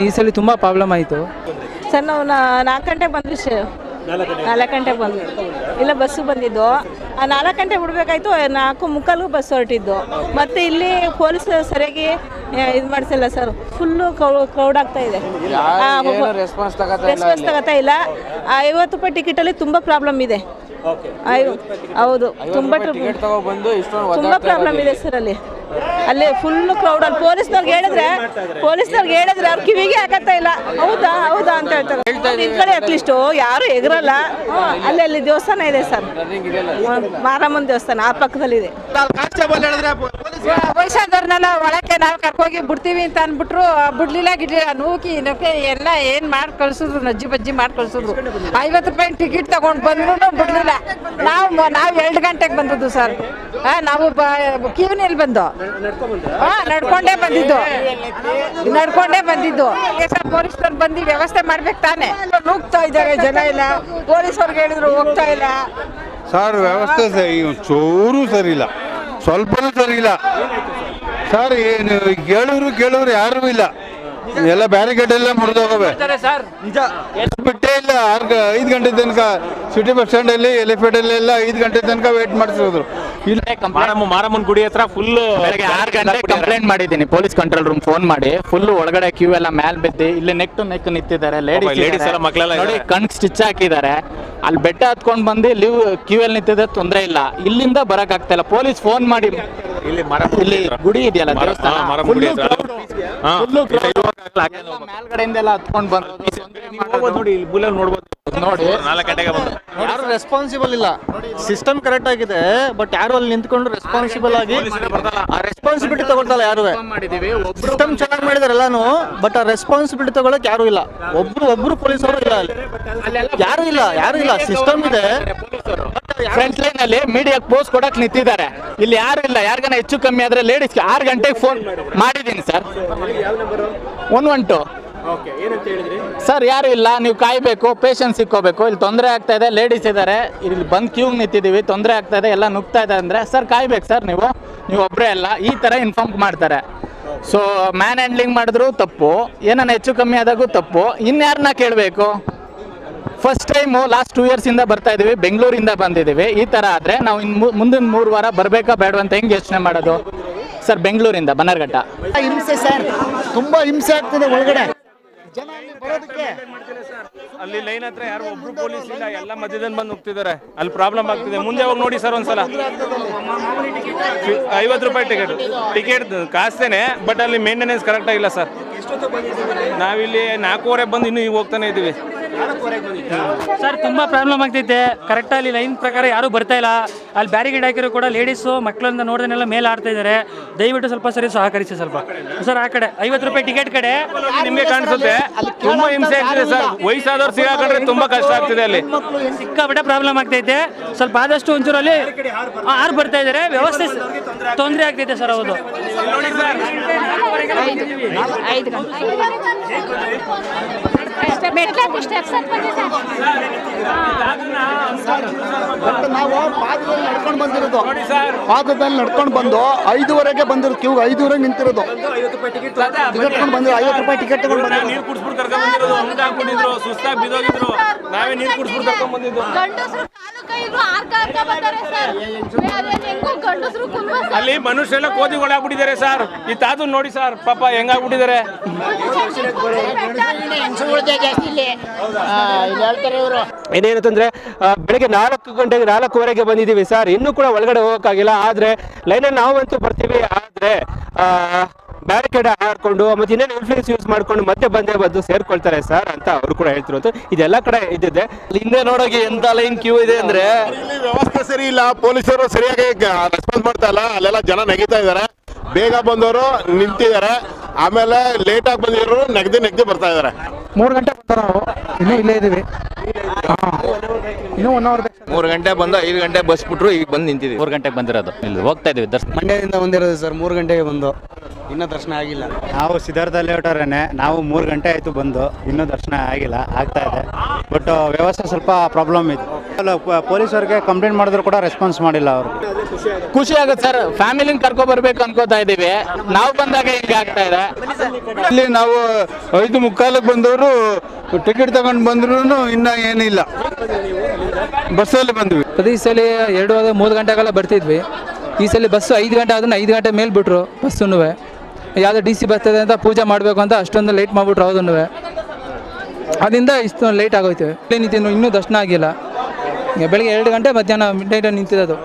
ಈ ಸಲ ತುಂಬ ಪ್ರಾಬ್ಲಮ್ ಆಯಿತು. ಸರ್ ನಾವು ನಾ- ನಾಲ್ಕು ಗಂಟೆಗೆ ಬಂದ್ವಿ ಸರ್. ನಾಲ್ಕು ಗಂಟೆಗೆ ಬಂದ್ವಿ. ಇಲ್ಲ ಬಸ್ಸು ಬಂದಿದ್ದು. ಆ ನಾಲ್ಕು ಗಂಟೆ ಬಿಡ್ಬೇಕಾಯ್ತು ನಾಲ್ಕು ಮುಕ್ಕಾಲು ಬಸ್ ಹೊರಟಿದ್ದು. ಮತ್ತೆ ಇಲ್ಲಿ ಪೊಲೀಸ್ ಸರಿಯಾಗಿ ಇದು ಮಾಡಿಸಿಲ್ಲ ಸರ್. ಫುಲ್ಲು ಕ್ರೌಡ್ ಆಗ್ತಾ ಇದೆ. ರೆಸ್ಪಾನ್ಸ್ ತಗೋತಾ ಇಲ್ಲ ಐವತ್ತು ರೂಪಾಯಿ ಟಿಕೆಟಲ್ಲಿ ತುಂಬ ಪ್ರಾಬ್ಲಮ್ ಇದೆ. ಹೌದು. ತುಂಬ ತುಂಬ ಪ್ರಾಬ್ಲಮ್ ಇದೆ ಸರ್ ಅಲ್ಲಿ. ಅಲ್ಲಿ ಫುಲ್ ಕ್ರೌಡ್ ಅಲ್ಲಿ ಪೊಲೀಸ್ನವ್ರಿಗೆ ಹೇಳಿದ್ರೆ ಪೊಲೀಸ್ನವ್ರಿಗೆ ಹೇಳಿದ್ರೆ ಅವ್ರ ಕಿವಿಗೆ ಹಾಕತ್ತಾ ಇಲ್ಲ. ಹೌದಾ ಹೌದಾ ಅಂತ ಹೇಳ್ತಾರೆ. ನಿಮ್ ಕಡೆ ಅಟ್ಲೀಸ್ಟ್ ಯಾರು ಎಗರಲ್ಲ. ಅಲ್ಲಿ ಅಲ್ಲಿ ದೇವಸ್ಥಾನ ಇದೆ ಸರ್. ಮಾರಮ್ಮನ ದೇವಸ್ಥಾನ ಆ ಪಕ್ಕದಲ್ಲಿದೆ. ವಯಸ್ಸಾದವ್ರನ್ನೆಲ್ಲ ಒಳಕ್ಕೆ ನಾವು ಕರ್ಕೋಗಿ ಬಿಡ್ತೀವಿ ಅಂತ ಅಂದ್ಬಿಟ್ರು ಬಿಡ್ಲಿಲ್ಲ ಗಿಡ್ಲಿಲ್ಲ ನೂಕಿ ನೂಕಿ ಎಲ್ಲ ಏನ್ ಮಾಡಿ ಕಳ್ಸಿದ್ರು ನಜ್ಜಿ ಬಜ್ಜಿ ಮಾಡಿ ಕಳ್ಸಿದ್ರು. ಐವತ್ತು ರೂಪಾಯಿ ಟಿಕೆಟ್ ತಗೊಂಡು ಬಂದ್ರು ಬಿಡ್ಲಿಲ್ಲ. ನಾವು ಮ- ನಾವು ಎರಡು ಗಂಟೆಗೆ ಬಂದದ್ದು ಸರ್. ನಾವು ಕಿವಿನಲ್ಲಿ ಬಂದು. ಹಾ ನಡ್ಕೊಂಡೇ ಬಂದಿದ್ದು. ನಡ್ಕೊಂಡೇ ಬಂದಿದ್ದು. ಪೊಲೀಸ್ನವ್ರು ಬಂದು ವ್ಯವಸ್ಥೆ ಮಾಡ್ಬೇಕು ತಾನೆ. ನುಗ್ತಾ ಇದ್ದಾರೆ ಜನ ಇಲ್ಲ ಪೊಲೀಸ್ ಅವ್ರಿಗೆ ಹೇಳಿದ್ರು ಹೋಗ್ತಾ ಇಲ್ಲ. ಸರ್ ವ್ಯವಸ್ಥೆ ಸರಿ ಚೂರು ಸರಿ ಇಲ್ಲ. ಸ್ವಲ್ಪನೂ ಸರಿ ಇಲ್ಲ. ಸರ್ ಏನು ಕೇಳೋರು ಕೇಳೋರು ಯಾರೂ ಇಲ್ಲ. ಎಲ್ಲ ಬ್ಯಾರಿಕೇಡ್ ಎಲ್ಲ ಮುರಿದೋಗವೆ ಬಿಟ್ಟೇ ಇಲ್ಲ. ಆರು ಐದು ಗಂಟೆ ತನಕ ಸಿಟಿ ಬಸ್ ಸ್ಟ್ಯಾಂಡಲ್ಲಿ ಎಲಿಫೆಂಟ್ ಎಲ್ಲ ಐದು ಗಂಟೆ ತನಕ ವೇಟ್ ಮಾಡಿಸಿದ್ರು ಇಲ್ಲ ಮಾರಮ್ಮ ಮಾರಮ್ಮನ ಗುಡಿ ಹತ್ರ ಫುಲ್ ಬೆಳಗ್ಗೆ ಆರು ಗಂಟೆ ಕಂಪ್ಲೇಂಟ್ ಮಾಡಿದ್ದೀನಿ. ಪೊಲೀಸ್ ಕಂಟ್ರೋಲ್ ರೂಮ್ ಫೋನ್ ಮಾಡಿ. ಫುಲ್ ಒಳಗಡೆ ಕ್ಯೂ ಎಲ್ಲ ಮ್ಯಾಲ್ ಬಿದ್ದಿ ಇಲ್ಲಿ ನೆಕ್ ಟು ನೆಕ್ ನಿಂತಿದ್ದಾರೆ. ಲೇಡೀಸ್ ಲೇಡೀಸ್ ಎಲ್ಲ ಮಕ್ಕಳೆಲ್ಲ ನೋಡಿ. ಕಣ್ ಸ್ಟಿಚ್ ಹಾಕಿದ್ದಾರೆ. ಅಲ್ಲಿ ಬೆಟ್ಟ ಹತ್ಕೊಂಡ್ ಬಂದು ಲೀವ್ ಕ್ಯೂ ಅಲ್ಲಿ ನಿಂತಿದ್ರೆ ತೊಂದ್ರೆ ಇಲ್ಲ. ಇಲ್ಲಿಂದ ಬರಕ್ ಆಗ್ತಾ ಇಲ್ಲ. ಪೊಲೀಸ್ ಫೋನ್ ಮಾಡಿ. ಇಲ್ಲಿ ಇಲ್ಲಿ ಗುಡಿ ಇದೆಯಲ್ಲ ದೇವಸ್ಥಾನ? ಮೇಲ್ಗಡೆಯಿಂದ. ಎಲ್ಲ ಹತ್ಕೊಂಡು ಬಂದು. ನೋಡಿ ಇಲ್ಲಿ ಬುಲ್ಲಲ್ಲಿ ನೋಡ್ಬೋದು. ನೋಡಿ. ನಾಲ್ಕು ಗಂಟೆಗೆ ಬಂದು. ಯಾರು ರೆಸ್ಪಾನ್ಸಿಬಲ್ ಇಲ್ಲ. ಸಿಸ್ಟಮ್ ಕರೆಕ್ಟ್ ಆಗಿದೆ ಬಟ್ ಯಾರು ಅಲ್ಲಿ ನಿಂತ್ಕೊಂಡು ರೆಸ್ಪಾನ್ಸಿಬಲ್ ಆಗಿ ಆ ರೆಸ್ಪಾನ್ಸಿಬಿಲಿಟಿ ತಗೊಳ್ತಲ್ಲ ಯಾರು? ಸಿಸ್ಟಮ್ ಚೆನ್ನಾಗಿ ಮಾಡಿದಾರೆ ಎಲ್ಲಾನು ಬಟ್ ಆ ರೆಸ್ಪಾನ್ಸಿಬಿಲಿಟಿ ತಗೊಳಕ್ ಯಾರು ಇಲ್ಲ. ಒಬ್ರು ಒಬ್ರು ಪೊಲೀಸ್ ಅವರು ಇಲ್ಲ ಅಲ್ಲಿ. ಯಾರು ಇಲ್ಲ ಯಾರು ಇಲ್ಲ. ಸಿಸ್ಟಮ್ ಇದೆ. ಫ್ರಂಟ್ ಲೈನ್ ಅಲ್ಲಿ ಮೀಡಿಯಾ ಪೋಸ್ಟ್ ಕೊಡಕ್ ನಿಂತಿದ್ದಾರೆ. ಇಲ್ಲಿ ಯಾರು ಇಲ್ಲ ಯಾರಿಗಾನ ಹೆಚ್ಚು ಕಮ್ಮಿ ಆದ್ರೆ ಲೇಡೀಸ್ ಆರು ಗಂಟೆಗೆ ಫೋನ್ ಮಾಡಿದ್ದೀನಿ sir one one two. Sir ಯಾರು ಇಲ್ಲ ನೀವು ಕಾಯಬೇಕು ಪೇಷನ್ಸ್ ಸಿಕ್ಕೋಬೇಕು ಇಲ್ಲಿ ತೊಂದರೆ ಆಗ್ತಾ ಇದೆ ಲೇಡೀಸ್ ಇದ್ದಾರೆ ಇಲ್ಲಿ ಬಂದು ಕ್ಯೂ ನಿಂತಿದ್ದೀವಿ ತೊಂದರೆ ಆಗ್ತಾ ಇದೆ ಎಲ್ಲ ನುಗ್ತಾ ಇದೆ ಅಂದ್ರೆ ಸರ್ ಕಾಯ್ಬೇಕು ಸರ್ ನೀವು. ನೀವು ಒಬ್ಬರೇ ಅಲ್ಲ ಈ ಥರ ಇನ್ಫಾರ್ಮ್ ಮಾಡ್ತಾರೆ. ಸೊ ಮ್ಯಾನ್ ಹ್ಯಾಂಡ್ಲಿಂಗ್ ಮಾಡಿದ್ರು ತಪ್ಪು ಏನನ್ನ ಹೆಚ್ಚು ಕಮ್ಮಿ ಆದಾಗೂ ತಪ್ಪು. ಇನ್ಯಾರನ್ನ ಕೇಳಬೇಕು? ಫಸ್ಟ್ ಟೈಮು ಲಾಸ್ಟ್ ಟೂ ಇಯರ್ಸಿಂದ ಇಂದ ಬರ್ತಾ ಇದ್ದೀವಿ ಬೆಂಗಳೂರಿಂದ ಬಂದಿದ್ದೀವಿ. ಈ ಥರ ಆದರೆ ನಾವು ಇನ್ನು ಮು- ಮುಂದಿನ ಮೂರು ವಾರ ಬರಬೇಕಾ ಬೇಡ ಅಂತ ಹೆಂಗ್ ಯೋಚನೆ ಮಾಡೋದು? ಸರ್ ಬೆಂಗಳೂರಿಂದ ಬನ್ನರ್ಘಟ್ಟ ಹಿಂಸೆ ಸರ್ ತುಂಬ ಹಿಂಸೆ ಆಗ್ತದೆ ಒಳಗಡೆ. ಜನ ಅಲ್ಲಿ ಬರೋದಕ್ಕೆ ಅಲ್ಲಿ ಲೈನ್ ಹತ್ರ ಯಾರು ಒಬ್ರು ಪೊಲೀಸ್ ಇಲ್ಲ ಎಲ್ಲ ಮಧ್ಯದಲ್ಲಿ ಬಂದು ಹೋಗ್ತಿದ್ದಾರೆ ಅಲ್ಲಿ ಪ್ರಾಬ್ಲಮ್ ಆಗ್ತಿದೆ. ಮುಂದೆ ಹೋಗಿ ನೋಡಿ ಸರ್ ಒಂದ್ಸಲ. ಐವತ್ತು ರೂಪಾಯಿ ಟಿಕೆಟ್ ಟಿಕೆಟ್ ಕಾಸ್ತೇನೆ ಬಟ್ ಅಲ್ಲಿ ಮೇಂಟೆನೆನ್ಸ್ ಕರೆಕ್ಟ್ ಆಗಿಲ್ಲ ಸರ್. ನಾವಿಲ್ಲಿ ನಾಲ್ಕೂವರೆ ಬಂದು ಇನ್ನೂ ಈಗ ಹೋಗ್ತಾನೆ ಇದ್ದೀವಿ ಸರ್ ತುಂಬ ಪ್ರಾಬ್ಲಮ್ ಆಗ್ತೈತೆ ಕರೆಕ್ಟಾಗಿ ಲೈನ್ ಪ್ರಕಾರ ಯಾರೂ ಬರ್ತಾ ಇಲ್ಲ ಅಲ್ಲಿ ಬ್ಯಾರಿಗೇಡ್ ಹಾಕಿರೋ ಕೂಡ ಲೇಡೀಸು ಮಕ್ಕಳನ್ನ ನೋಡ್ದನ್ನೆಲ್ಲ ಮೇಲೆ ಆಡ್ತಾ ಇದ್ದಾರೆ ದಯವಿಟ್ಟು ಸ್ವಲ್ಪ ಸರಿ ಸಹಕರಿಸಿ ಸ್ವಲ್ಪ ಸರ್ ಆ ಕಡೆ ಐವತ್ತು ರೂಪಾಯಿ ಟಿಕೆಟ್ ಕಡೆ ನಿಮ್ಗೆ ಕಾಣಿಸುತ್ತೆ ತುಂಬಾ ಹಿಂಸೆ ಆಗ್ತಿದೆ ಸರ್ ವಯಸ್ಸಾದವ್ರು ಸಿಗಾಕೊಂಡ್ರೆ ತುಂಬಾ ಕಷ್ಟ ಆಗ್ತಿದೆ ಅಲ್ಲಿ ಸಿಕ್ಕಾಬಿಟ್ಟೆ ಪ್ರಾಬ್ಲಮ್ ಆಗ್ತೈತೆ ಸ್ವಲ್ಪ ಆದಷ್ಟು ಒಂಚೂರು ಅಲ್ಲಿ ಆರು ಬರ್ತಾ ಇದ್ದಾರೆ ವ್ಯವಸ್ಥೆ ತೊಂದರೆ ಆಗ್ತೈತೆ ಸರ್ ಹೌದು ಐದು ಬಟ್ ನಾವು ಪಾದದಲ್ಲಿ ನಡ್ಕೊಂಡು ಬಂದಿರೋದು. ಪಾದದಲ್ಲಿ ನಡ್ಕೊಂಡು ಬಂದು ಐದುವರೆಗೆ ಬಂದಿರೋದು ಕ್ಯೂ ಐದುವರೆ ನಿಂತಿರೋದು. ಟಿಕೆಟ್ ತಗೊಂಡು ಬಂದಿರೋ ಐವತ್ತು ರೂಪಾಯಿ ಟಿಕೆಟ್ ತಗೊಂಡು ಬಂದಿರೋದು ನೀರು ಕುಡಿಸ್ಬಿಟ್ಟು ಕರ್ಕೊಂಡ್ ಬಂದಿರೋದು ಸುಸ್ತಾಗಿ ಬಿದ್ದೋಗಿದ್ರು. ನಾವೇ ನೀರು ಕುಡಿಸ್ಬಿಟ್ಟು ಕರ್ಕೊಂಡ್ ಬಂದಿದ್ದು. ಗಂಡಸರು ಕಾಲು ಕೈ ಬರ್ತಾರೆ ಸರ್. ಹೆಂಗೋ ಅಲ್ಲಿ ಮನುಷ್ಯರೆಲ್ಲ ಕೋತಿಗಳಾಗ್ಬಿಟ್ಟಿದ್ದಾರೆ ಸರ್ ಈ ತಾತು ನೋಡಿ ಸರ್ ಪಾಪ ಹೆಂಗಾಗ್ಬಿಟ್ಟಿದ್ದಾರೆ. ಏನೇನಂತಂದ್ರೆ ಬೆಳಗ್ಗೆ ನಾಲ್ಕು ಗಂಟೆಗೆ ನಾಲ್ಕುವರೆಗೆ ಬಂದಿದ್ದೀವಿ ಸರ್ ಇನ್ನೂ ಕೂಡ ಒಳಗಡೆ ಹೋಗೋಕ್ಕಾಗಿಲ್ಲ. ಆದರೆ ಲೈನಲ್ಲಿ ನಾವಂತೂ ಬರ್ತೀವಿ. ಆದರೆ ಬ್ಯಾರಿಕೇಡ್ ಹಾಕೊಂಡು ಮತ್ತೆ ಇನ್ನೇನು ಇನ್ಫ್ಲೂಯೆನ್ಸ್ ಯೂಸ್ ಮಾಡ್ಕೊಂಡು ಮತ್ತೆ ಬಂದೇ ಬಂದು ಸೇರ್ಕೊಳ್ತಾರೆ ಸರ್ ಅಂತ ಅವರು ಕೂಡ ಹೇಳ್ತಿರೋದು. ಇದೆಲ್ಲ ಕಡೆ ಇದ್ದಿದೆ ಹಿಂದೆ ನೋಡೋಕೆ ಎಂತ ಲೈನ್ ಕ್ಯೂ ಇದೆ ಅಂದ್ರೆ? ಇಲ್ಲಿ ವ್ಯವಸ್ಥೆ ಸರಿ ಇಲ್ಲ ಪೊಲೀಸರು ಸರಿಯಾಗಿ ರೆಸ್ಪಾನ್ಸ್ ಮಾಡ್ತಾ ಇಲ್ಲ. ಅಲ್ಲೆಲ್ಲ ಜನ ನೆಗಿತಾ ಇದ್ದಾರೆ. ಬೇಗ ಬಂದವರು ನಿಂತಿದ್ದಾರೆ. ಆಮೇಲೆ ಲೇಟ್ ಆಗಿ ಬಂದಿರೋರು ನೆಗದಿ ನೆಗದಿ ಬರ್ತಾ ಇದ್ದಾರೆ ಮೂರು ಗಂಟೆ ಬರ್ತಾರ ನಾವು. ಇನ್ನೂ ಇಲ್ಲೇ ಇದೀವಿ ಇನ್ನೂ ಒನ್ ಅವರ್ ಮೂರು ಗಂಟೆ ಬಂದು ಐದು ಗಂಟೆ ಬಸ್ ಬಿಟ್ರು ಈಗ ಬಂದು ನಿಂತಿದ್ವಿ. ಮೂರು ಗಂಟೆಗೆ ಬಂದಿರೋದು. ಇಲ್ಲಿ ಹೋಗ್ತಾ ಇದೀವಿ ದರ್ಶನ. ಮಂಡ್ಯದಿಂದ ಬಂದಿರೋದು ಸರ್ ಮೂರು ಗಂಟೆಗೆ ಬಂದು. ಇನ್ನೂ ದರ್ಶನ ಆಗಿಲ್ಲ. ನಾವು ಸಿದ್ಧಾರ್ಥ ಲೇಔಟರೇನೆ ನಾವು ಮೂರು ಗಂಟೆ ಆಯಿತು ಬಂದು ಇನ್ನೂ ದರ್ಶನ ಆಗಿಲ್ಲ ಆಗ್ತಾ ಇದೆ. ಬಟ್ ವ್ಯವಸ್ಥೆ ಸ್ವಲ್ಪ ಪ್ರಾಬ್ಲಮ್ ಇದೆ. ಪೊಲೀಸರಿಗೆ ಕಂಪ್ಲೇಂಟ್ ಮಾಡಿದ್ರು ಕೂಡ ರೆಸ್ಪಾನ್ಸ್ ಮಾಡಿಲ್ಲ ಅವರು. ಖುಷಿ ಆಗುತ್ತೆ ಸರ್. ಫ್ಯಾಮಿಲಿನ ಕರ್ಕೊ ಬರ್ಬೇಕು ಅನ್ಕೋತಾ ಇದೀವಿ ನಾವು ಬಂದಾಗ ಹಿಂಗೆ ಆಗ್ತಾ ಇದೆ. ಇಲ್ಲಿ ನಾವು ಐದು ಮುಕ್ಕಾಲಕ್ಕೆ ಬಂದವರು ಟಿಕೆಟ್ ತಗೊಂಡು ಬಂದ್ರು ಇನ್ನ ಏನಿಲ್ಲ. ಬಸ್ಸಲ್ಲಿ ಬಂದ್ವಿ. ಪ್ರತಿ ಸಲ ಎರಡು ಮೂರು ಗಂಟೆಗೆಲ್ಲ ಬರ್ತಿದ್ವಿ. ಈ ಸಲ ಬಸ್ಸು ಐದು ಗಂಟೆ ಆದ್ರೆ ಐದು ಗಂಟೆ ಮೇಲೆ ಬಿಟ್ರು ಬಸ್ಸನ್ನು ಯಾವುದೋ ಡಿ ಸಿ ಬರ್ತದೆ ಅಂತ ಪೂಜೆ ಮಾಡಬೇಕು ಅಂತ ಅಷ್ಟೊಂದು ಲೇಟ್ ಮಾಡಿಬಿಟ್ರು ಅದನ್ನು ಅದರಿಂದ ಇಷ್ಟು ಲೇಟ್ ಆಗೋಯ್ತು. ಇಲ್ಲಿ ಇನ್ನೂ ದರ್ಶನ ಆಗಿಲ್ಲ. ಈಗ ಬೆಳಿಗ್ಗೆ ಎರಡು ಗಂಟೆ ಮಧ್ಯಾಹ್ನ ಮಿಡ್ ನೈಟ್ ನಿಂತಿರೋದು.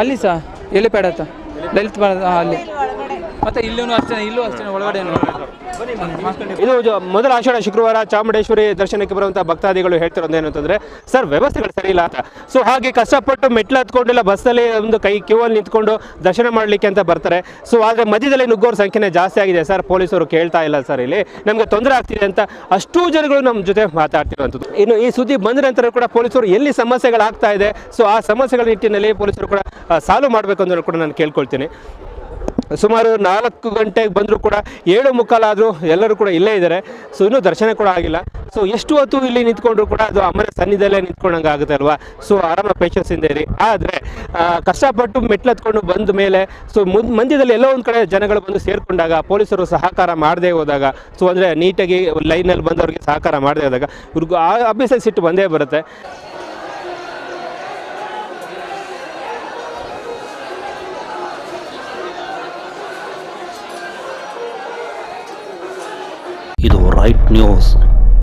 ಅಲ್ಲಿ ಸಹ ಎಲ್ಲಿ ಹತ್ತ ಲಲಿತ್ ಅಲ್ಲಿ. ಮತ್ತೆ ಇಲ್ಲೂ ಅಷ್ಟೇ ಇಲ್ಲೂ ಅಷ್ಟೇ ಒಳಗಡೆನು. ಇದು ಮೊದಲ ಆಷಾಢ ಶುಕ್ರವಾರ ಚಾಮುಂಡೇಶ್ವರಿ ದರ್ಶನಕ್ಕೆ ಬರುವಂತಹ ಭಕ್ತಾದಿಗಳು ಹೇಳ್ತಿರೋದು ಏನು ಅಂತಂದ್ರೆ ಸರ್ ವ್ಯವಸ್ಥೆಗಳು ಸರಿ ಇಲ್ಲ ಅಂತ. ಸೊ ಹಾಗೆ ಕಷ್ಟಪಟ್ಟು ಮೆಟ್ಲು ಹತ್ಕೊಂಡಿಲ್ಲ ಬಸ್ಸಲ್ಲಿ ಒಂದು ಕೈ ಕ್ಯೂ ಅಲ್ಲಿ ನಿಂತ್ಕೊಂಡು ದರ್ಶನ ಮಾಡಲಿಕ್ಕೆ ಅಂತ ಬರ್ತಾರೆ. ಸೊ ಆದರೆ ಮಧ್ಯದಲ್ಲಿ ನುಗ್ಗೋರ ಸಂಖ್ಯೆನೇ ಜಾಸ್ತಿ ಆಗಿದೆ ಸರ್ ಪೊಲೀಸರು ಕೇಳ್ತಾ ಇಲ್ಲ ಸರ್ ಇಲ್ಲಿ. ನಮಗೆ ತೊಂದರೆ ಆಗ್ತಿದೆ ಅಂತ ಅಷ್ಟೂ ಜನಗಳು ನಮ್ಮ ಜೊತೆ ಮಾತಾಡ್ತಿರುವಂಥದ್ದು. ಇನ್ನು ಈ ಸುದ್ದಿ ಬಂದ ನಂತರ ಕೂಡ ಪೊಲೀಸರು ಎಲ್ಲಿ ಸಮಸ್ಯೆಗಳಾಗ್ತಾ ಇದೆ ಸೊ ಆ ಸಮಸ್ಯೆಗಳ ನಿಟ್ಟಿನಲ್ಲಿ ಪೊಲೀಸರು ಕೂಡ ಸಾಲ್ವ್ ಮಾಡಬೇಕು ಅಂತ ಕೂಡ ನಾನು ಕೇಳ್ಕೊಳ್ತೀನಿ. ಸುಮಾರು ನಾಲ್ಕು ಗಂಟೆಗೆ ಬಂದರೂ ಕೂಡ ಏಳು ಮುಕ್ಕಾಲಾದರೂ ಎಲ್ಲರೂ ಕೂಡ ಇಲ್ಲೇ ಇದ್ದಾರೆ. ಸೊ ಇನ್ನೂ ದರ್ಶನ ಕೂಡ ಆಗಿಲ್ಲ. ಸೊ ಎಷ್ಟು ಹೊತ್ತು ಇಲ್ಲಿ ನಿಂತ್ಕೊಂಡ್ರು ಕೂಡ ಅದು ಅಮ್ಮನ ಸನ್ನಿಧಲ್ಲೇ ನಿಂತ್ಕೊಂಡಂಗೆ ಆಗುತ್ತೆ ಅಲ್ವಾ? ಸೊ ಆರಾಮ ಪೇಷನ್ಸ್ ಇಂದ ಇರಿ. ಆದರೆ ಕಷ್ಟಪಟ್ಟು ಮೆಟ್ಲತ್ಕೊಂಡು ಬಂದ ಮೇಲೆ, ಸೊ ಮುಂದ್, ಮಂದ್ಯದಲ್ಲಿ ಎಲ್ಲೋ ಒಂದು ಕಡೆ ಜನಗಳು ಬಂದು ಸೇರಿಕೊಂಡಾಗ, ಪೊಲೀಸರು ಸಹಕಾರ ಮಾಡದೇ ಹೋದಾಗ, ಸೊ ಅಂದರೆ ನೀಟಾಗಿ ಲೈನಲ್ಲಿ ಬಂದವರಿಗೆ ಸಹಕಾರ ಮಾಡದೇ ಹೋದಾಗ ಇವ್ರಿಗೂ ಆ ಅಭ್ಯಾಸ ಸಿಟ್ಟು ಬಂದೇ ಬರುತ್ತೆ. White News.